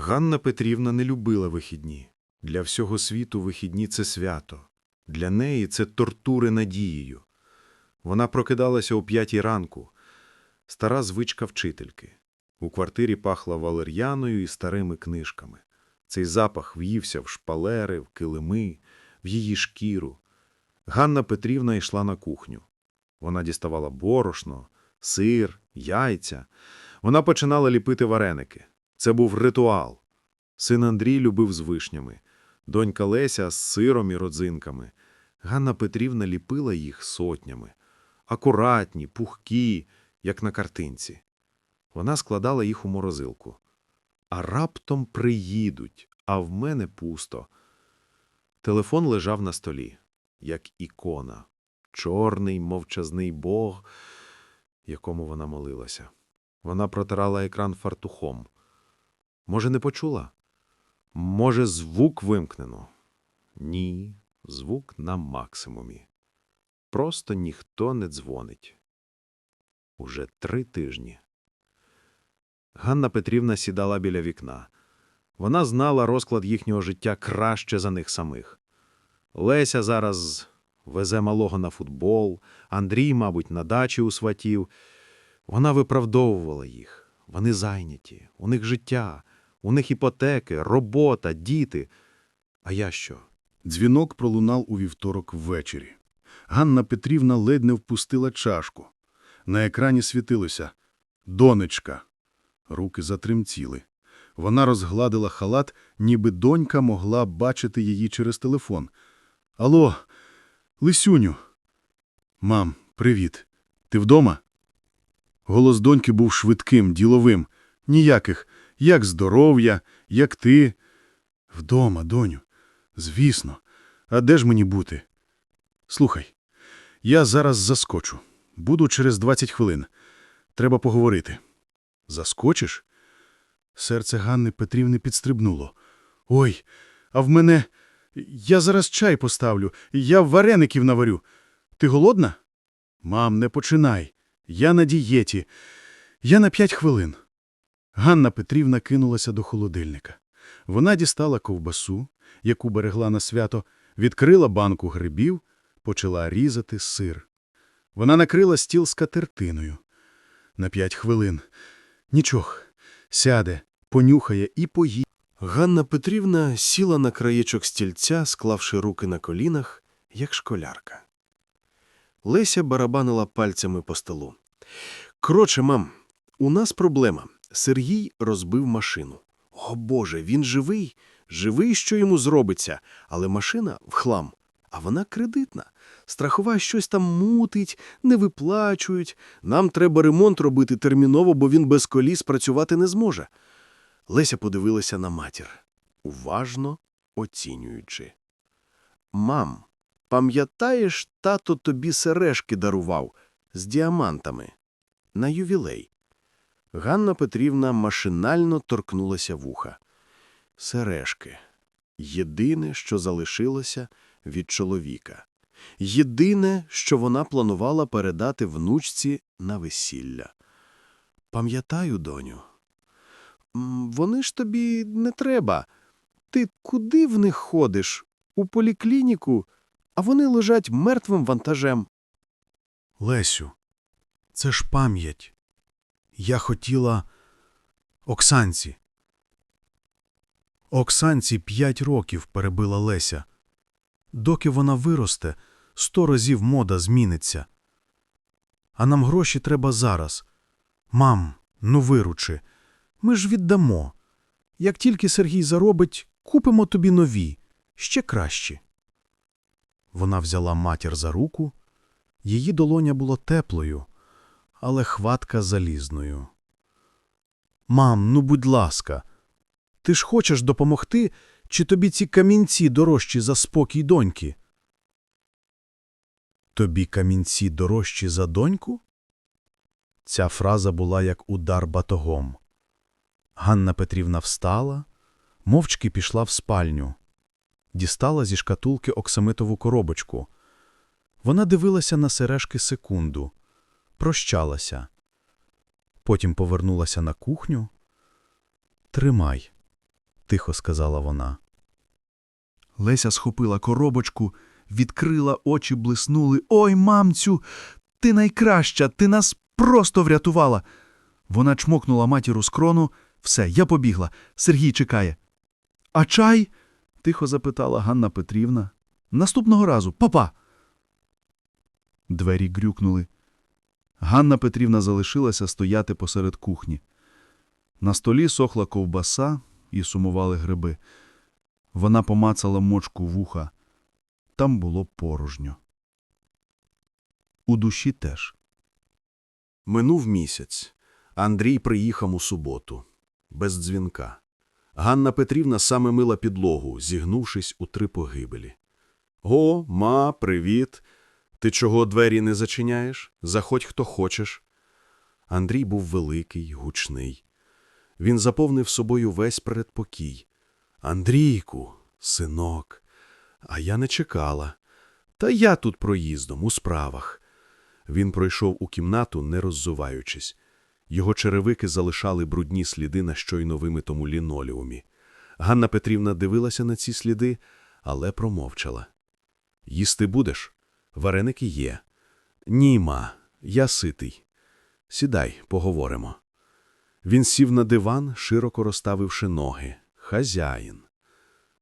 Ганна Петрівна не любила вихідні. Для всього світу вихідні – це свято. Для неї це тортури надією. Вона прокидалася о п'ятій ранку. Стара звичка вчительки. У квартирі пахла валер'яною і старими книжками. Цей запах в'ївся в шпалери, в килими, в її шкіру. Ганна Петрівна йшла на кухню. Вона діставала борошно, сир, яйця. Вона починала ліпити вареники. Це був ритуал. Син Андрій любив з вишнями, донька Леся з сиром і родзинками. Ганна Петрівна ліпила їх сотнями. Акуратні, пухкі, як на картинці. Вона складала їх у морозилку. А раптом приїдуть, а в мене пусто. Телефон лежав на столі, як ікона. Чорний, мовчазний бог, якому вона молилася. Вона протирала екран фартухом. Може, не почула? Може, звук вимкнено? Ні, звук на максимумі. Просто ніхто не дзвонить. Уже три тижні. Ганна Петрівна сідала біля вікна. Вона знала розклад їхнього життя краще за них самих. Леся зараз везе малого на футбол, Андрій, мабуть, на дачі у сватів. Вона виправдовувала їх. Вони зайняті, у них життя, у них іпотеки, робота, діти. А я що? Дзвінок пролунав у вівторок ввечері. Ганна Петрівна ледь не впустила чашку. На екрані світилося «Донечка». Руки затремтіли. Вона розгладила халат, ніби донька могла бачити її через телефон. «Алло, Лисюню!» «Мам, привіт. Ти вдома?» Голос доньки був швидким, діловим. Ніяких. Як здоров'я, як ти. Вдома, доню. Звісно. А де ж мені бути? Слухай, я зараз заскочу. Буду через 20 хвилин. Треба поговорити. Заскочиш? Серце Ганни Петрівни підстрибнуло. Ой, а в мене... Я зараз чай поставлю. Я вареників наварю. Ти голодна? Мам, не починай. Я на дієті. Я на п'ять хвилин. Ганна Петрівна кинулася до холодильника. Вона дістала ковбасу, яку берегла на свято, відкрила банку грибів, почала різати сир. Вона накрила стіл скатертиною. На п'ять хвилин. Нічого. Сяде, понюхає і поїсть. Ганна Петрівна сіла на краєчок стільця, склавши руки на колінах, як школярка. Леся барабанила пальцями по столу. Коротше, мам, у нас проблема. Сергій розбив машину. О Боже, він живий, живий, що йому зробиться, але машина в хлам, а вона кредитна. Страхова щось там мутить, не виплачують. Нам треба ремонт робити терміново, бо він без коліс працювати не зможе. Леся подивилася на матір, уважно оцінюючи. Мам, пам'ятаєш, тато тобі сережки дарував з діамантами на ювілей? Ганна Петрівна машинально торкнулася вуха. Сережки. Єдине, що залишилося від чоловіка. Єдине, що вона планувала передати внучці на весілля. Пам'ятаю, доню. Вони ж тобі не треба. Ти куди в них ходиш? У поліклініку, а вони лежать мертвим вантажем. Лесю, це ж пам'ять. Я хотіла Оксанці. Оксанці п'ять років перебила Леся. Доки вона виросте, сто разів мода зміниться. А нам гроші треба зараз. Мам, ну виручи. Ми ж віддамо. Як тільки Сергій заробить, купимо тобі нові, ще кращі. Вона взяла матір за руку. Її долоня була теплою, але хватка залізною. Мам, ну будь ласка, ти ж хочеш допомогти, чи тобі ці камінці дорожчі за спокій доньки? Тобі камінці дорожчі за доньку? Ця фраза була як удар батогом. Ганна Петрівна встала, мовчки пішла в спальню, дістала зі шкатулки оксамитову коробочку. Вона дивилася на сережки секунду, прощалася. Потім повернулася на кухню. Тримай. тихо сказала вона. Леся схопила коробочку, відкрила очі, блиснули. Ой, мамцю, ти найкраща, ти нас просто врятувала. Вона чмокнула матір у скрону. Все, я побігла. Сергій чекає. А чай? тихо запитала Ганна Петрівна. Наступного разу, папа. Двері грюкнули. Ганна Петрівна залишилася стояти посеред кухні. На столі сохла ковбаса і сумували гриби. Вона помацала мочку вуха. Там було порожньо. У душі теж. Минув місяць. Андрій приїхав у суботу. Без дзвінка. Ганна Петрівна саме мила підлогу, зігнувшись у три погибелі. «Го, ма, привіт. Ти чого двері не зачиняєш? Заходь, хто хочеш». Андрій був великий, гучний. Він заповнив собою весь передпокій. «Андрійку, синок, а я не чекала. Та я тут проїздом, у справах». Він пройшов у кімнату, не роззуваючись. Його черевики залишали брудні сліди на щойно вимитому лінолеумі. Ганна Петрівна дивилася на ці сліди, але промовчала. «Їсти будеш? Вареники є». «Ні, ма, я ситий. Сідай, поговоримо». Він сів на диван, широко розставивши ноги. Хазяїн.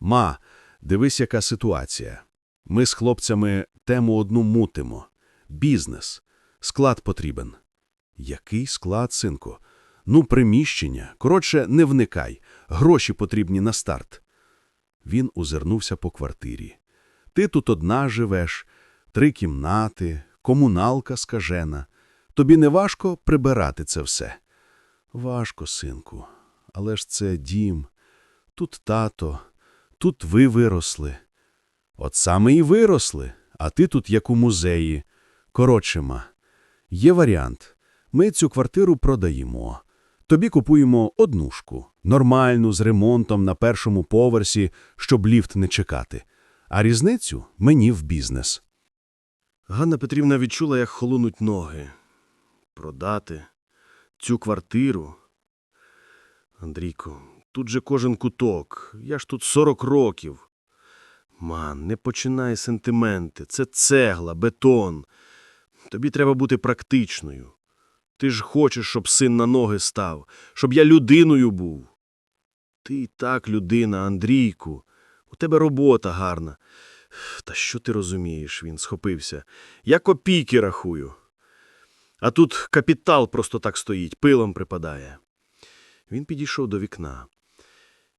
«Ма, дивись, яка ситуація. Ми з хлопцями тему одну мутимо. Бізнес. Склад потрібен». Який склад, синку? Ну, приміщення. Коротше, не вникай. Гроші потрібні на старт. Він озирнувся по квартирі. Ти тут одна живеш, три кімнати, комуналка скажена. Тобі не важко прибирати це все? Важко, синку. Але ж це дім. Тут тато, тут ви виросли. От саме і виросли, а ти тут як у музеї. Коротше, ма, є варіант. Ми цю квартиру продаємо. Тобі купуємо однушку, нормальну, з ремонтом на першому поверсі, щоб ліфт не чекати. А різницю мені в бізнес. Ганна Петрівна відчула, як холонуть ноги. Продати цю квартиру. Андрійко, тут же кожен куток. Я ж тут 40 років. Ман, не починай сентименти. Це цегла, бетон. Тобі треба бути практичною. Ти ж хочеш, щоб син на ноги став, щоб я людиною був. Ти і так людина, Андрійку. У тебе робота гарна. Та що ти розумієш, він схопився. Я копійки рахую. А тут капітал просто так стоїть, пилом припадає. Він підійшов до вікна.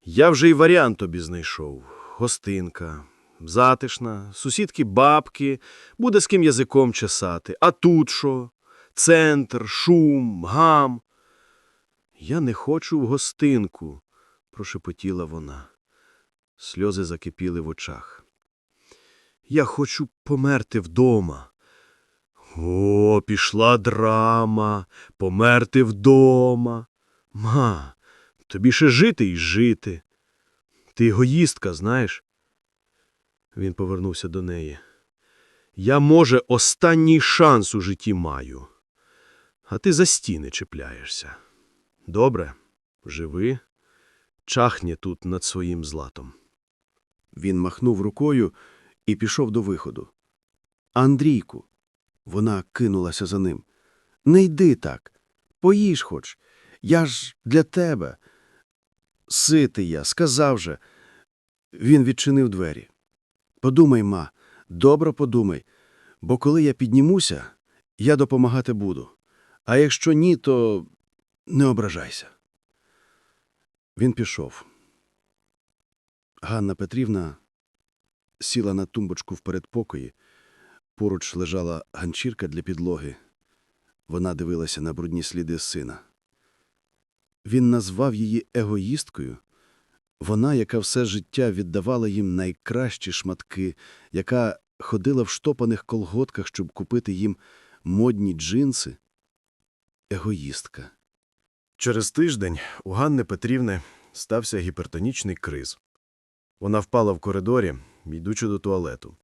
Я вже й варіант тобі знайшов. Гостинка, затишна, сусідки бабки, буде з ким язиком чесати. А тут що? Центр, шум, гам. Я не хочу в гостинку, прошепотіла вона. Сльози закипіли в очах. Я хочу померти вдома. О, пішла драма, померти вдома. Ма, тобі ще жити і жити. Ти егоїстка, знаєш? Він повернувся до неї. Я, може, останній шанс у житті маю. А ти за стіни чіпляєшся. Добре, живи, чахне тут над своїм златом. Він махнув рукою і пішов до виходу. Андрійку. Вона кинулася за ним. Не йди так. Поїж хоч. Я ж для тебе. Ситий я, сказав же. Він відчинив двері. Подумай, ма, добре подумай, бо коли я піднімуся, я допомагати буду. А якщо ні, то не ображайся. Він пішов. Ганна Петрівна сіла на тумбочку в передпокої. Поруч лежала ганчірка для підлоги. Вона дивилася на брудні сліди сина. Він назвав її егоїсткою. Вона, яка все життя віддавала їм найкращі шматки, яка ходила в штопаних колготках, щоб купити їм модні джинси. Егоїстка. Через тиждень у Ганни Петрівни стався гіпертонічний криз. Вона впала в коридорі, йдучи до туалету.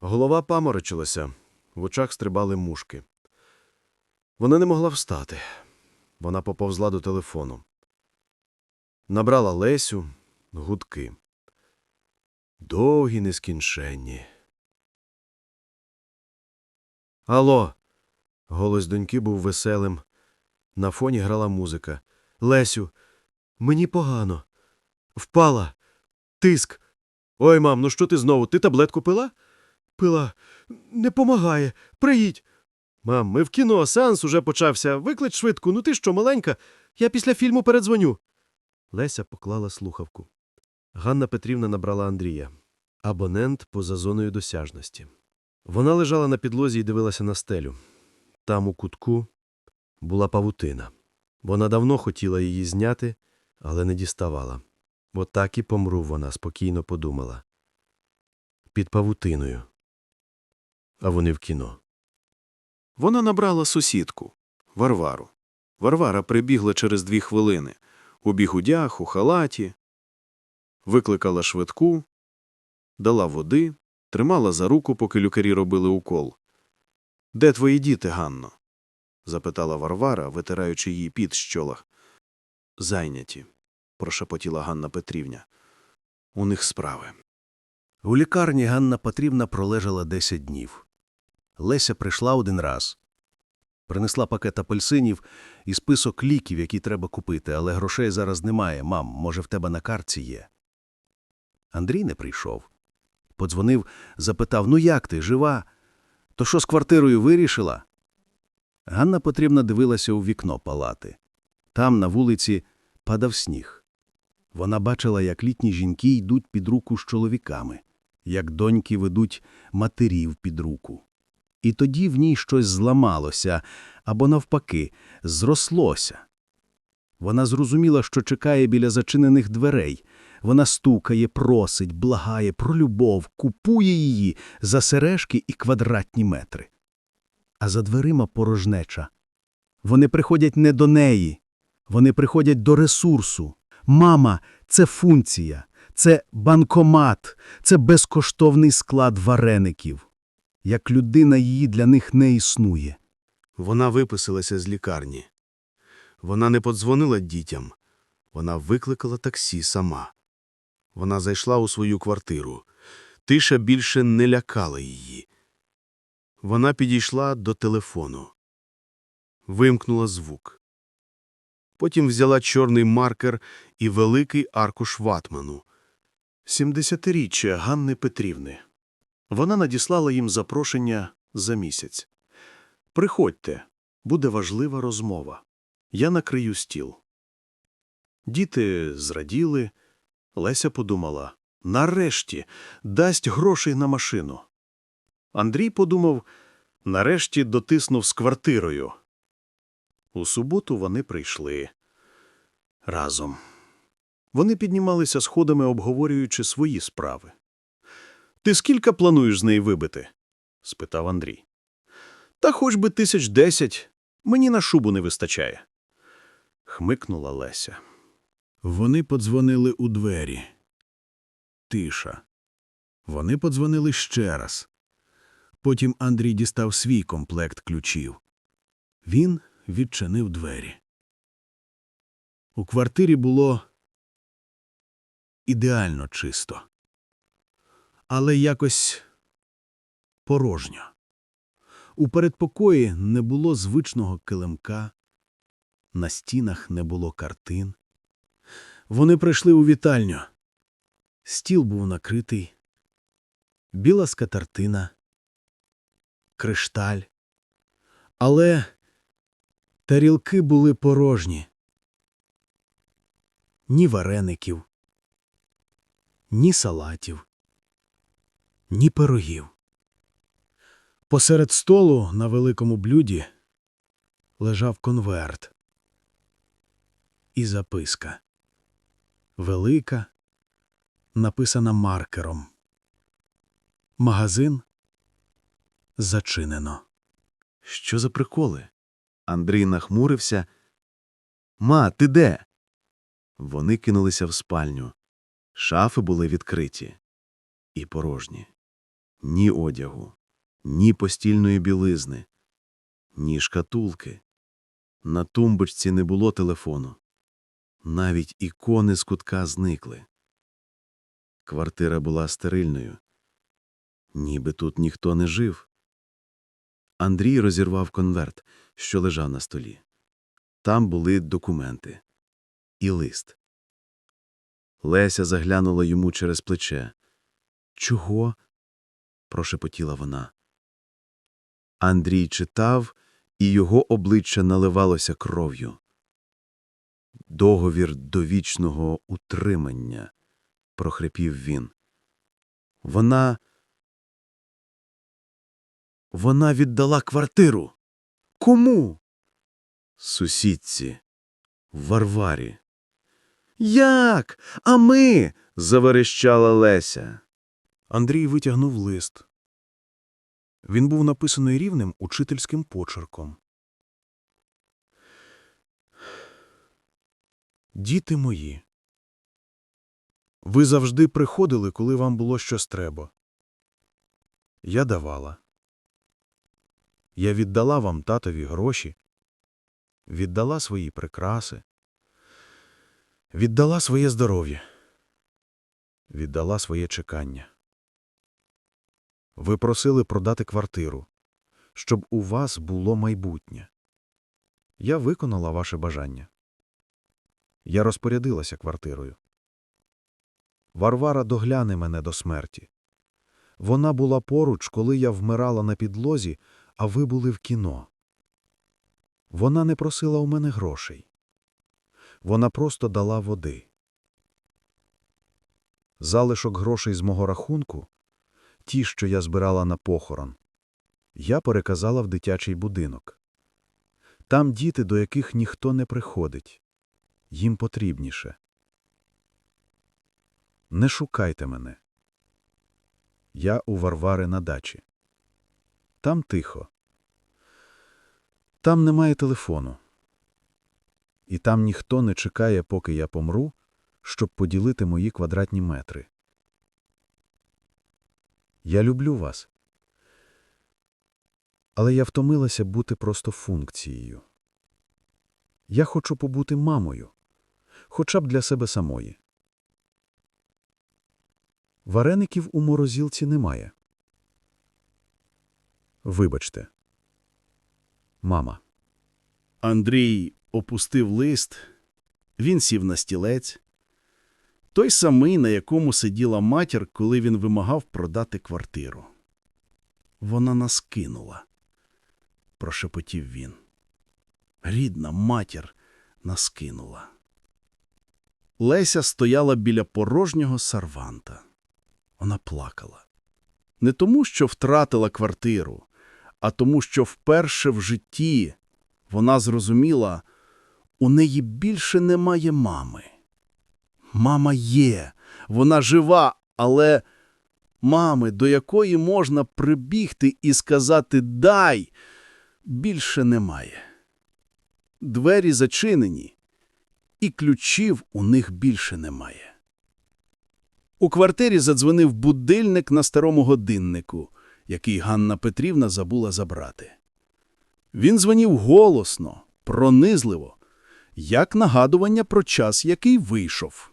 Голова паморочилася, в очах стрибали мушки. Вона не могла встати. Вона поповзла до телефону. Набрала Лесю гудки. Довгі, нескінченні. Алло. Голос доньки був веселим. На фоні грала музика. Лесю, мені погано. Впала. Тиск. Ой, мам, ну що ти знову? Ти таблетку пила? Пила. Не помагає. Приїдь. Мам, ми в кіно, сеанс уже почався. Виклич швидку. Ну ти що, маленька? Я після фільму передзвоню. Леся поклала слухавку. Ганна Петрівна набрала Андрія. Абонент поза зоною досяжності. Вона лежала на підлозі і дивилася на стелю. Там у кутку була павутина. Вона давно хотіла її зняти, але не діставала. Отак і помру, вона спокійно подумала. Під павутиною. А вони в кіно. Вона набрала сусідку Варвару. Варвара прибігла через дві хвилини. У бігудях, у халаті. Викликала швидку, дала води, тримала за руку, поки люкарі робили укол. Де твої діти, Ганно? запитала Варвара, витираючи її під з чолах. Зайняті, прошепотіла Ганна Петрівня. У них справи. У лікарні Ганна Петрівна пролежала 10 днів. Леся прийшла один раз. Принесла пакет апельсинів і список ліків, які треба купити, але грошей зараз немає. Мам, може, в тебе на картці є. Андрій не прийшов. Подзвонив, запитав: Ну як ти, жива? То що з квартирою вирішила? Ганна Петрівна дивилася у вікно палати. Там, на вулиці, падав сніг. Вона бачила, як літні жінки йдуть під руку з чоловіками, як доньки ведуть матерів під руку. І тоді в ній щось зламалося або, навпаки, зрослося. Вона зрозуміла, що чекає біля зачинених дверей. Вона стукає, просить, благає про любов, купує її за сережки і квадратні метри. А за дверима порожнеча. Вони приходять не до неї, вони приходять до ресурсу. Мама це функція, це банкомат, це безкоштовний склад вареників. Як людина її для них не існує. Вона виписалася з лікарні. Вона не подзвонила дітям. Вона викликала таксі сама. Вона зайшла у свою квартиру. Тиша більше не лякала її. Вона підійшла до телефону. Вимкнула звук. Потім взяла чорний маркер і великий аркуш ватману. Сімдесятиріччя Ганни Петрівни. Вона надіслала їм запрошення за місяць. Приходьте, буде важлива розмова. Я накрию стіл. Діти зраділи. Леся подумала нарешті дасть грошей на машину. Андрій подумав нарешті дотиснув з квартирою. У суботу вони прийшли разом. Вони піднімалися сходами, обговорюючи свої справи. Ти скільки плануєш з неї вибити? спитав Андрій. Та хоч би тисяч десять. Мені на шубу не вистачає. Хмикнула Леся. Вони подзвонили у двері. Тиша. Вони подзвонили ще раз. Потім Андрій дістав свій комплект ключів. Він відчинив двері. У квартирі було ідеально чисто. Але якось порожньо. У передпокої не було звичного килимка, на стінах не було картин. Вони прийшли у вітальню. Стіл був накритий, біла скатертина, кришталь. Але тарілки були порожні. Ні вареників, ні салатів, ні пирогів. Посеред столу на великому блюді лежав конверт і записка. Велика, написана маркером. Магазин зачинено. Що за приколи? Андрій нахмурився. Ма, ти де? Вони кинулися в спальню. Шафи були відкриті і порожні. Ні одягу, ні постільної білизни, ні шкатулки. На тумбочці не було телефону. Навіть ікони з кутка зникли. Квартира була стерильною. Ніби тут ніхто не жив. Андрій розірвав конверт, що лежав на столі. Там були документи і лист. Леся заглянула йому через плече. Чого? прошепотіла вона. Андрій читав, і його обличчя наливалося кров'ю. Договір довічного утримання, прохрипів він. Вона. Вона віддала квартиру. Кому? Сусідці. Варварі. Як? А ми? заверещала Леся. Андрій витягнув лист. Він був написаний рівним учительським почерком. Діти мої, ви завжди приходили, коли вам було щось треба. Я давала. Я віддала вам татові гроші, віддала свої прикраси, віддала своє здоров'я, віддала своє чекання. Ви просили продати квартиру, щоб у вас було майбутнє. Я виконала ваше бажання. Я розпорядилася квартирою. Варвара догляне мене до смерті. Вона була поруч, коли я вмирала на підлозі, а ви були в кіно. Вона не просила у мене грошей. Вона просто дала води. Залишок грошей з мого рахунку ті, що я збирала на похорон, я переказала в дитячий будинок. Там діти, до яких ніхто не приходить. Їм потрібніше. Не шукайте мене. Я у Варвари на дачі. Там тихо. Там немає телефону. І там ніхто не чекає, поки я помру, щоб поділити мої квадратні метри. Я люблю вас. Але я втомилася бути просто функцією. Я хочу побути мамою, хоча б для себе самої. Вареників у морозилці немає. Вибачте. Мама. Андрій опустив лист, він сів на стілець. Той самий, на якому сиділа матір, коли він вимагав продати квартиру. Вона нас кинула, прошепотів він. Рідна матір нас кинула. Леся стояла біля порожнього сарванта. Вона плакала. Не тому, що втратила квартиру, а тому, що вперше в житті вона зрозуміла, у неї більше немає мами. Мама є, вона жива, але мами, до якої можна прибігти і сказати «дай», більше немає. Двері зачинені, і ключів у них більше немає. У квартирі задзвонив будильник на старому годиннику, який Ганна Петрівна забула забрати. Він дзвонів голосно, пронизливо, як нагадування про час, який вийшов.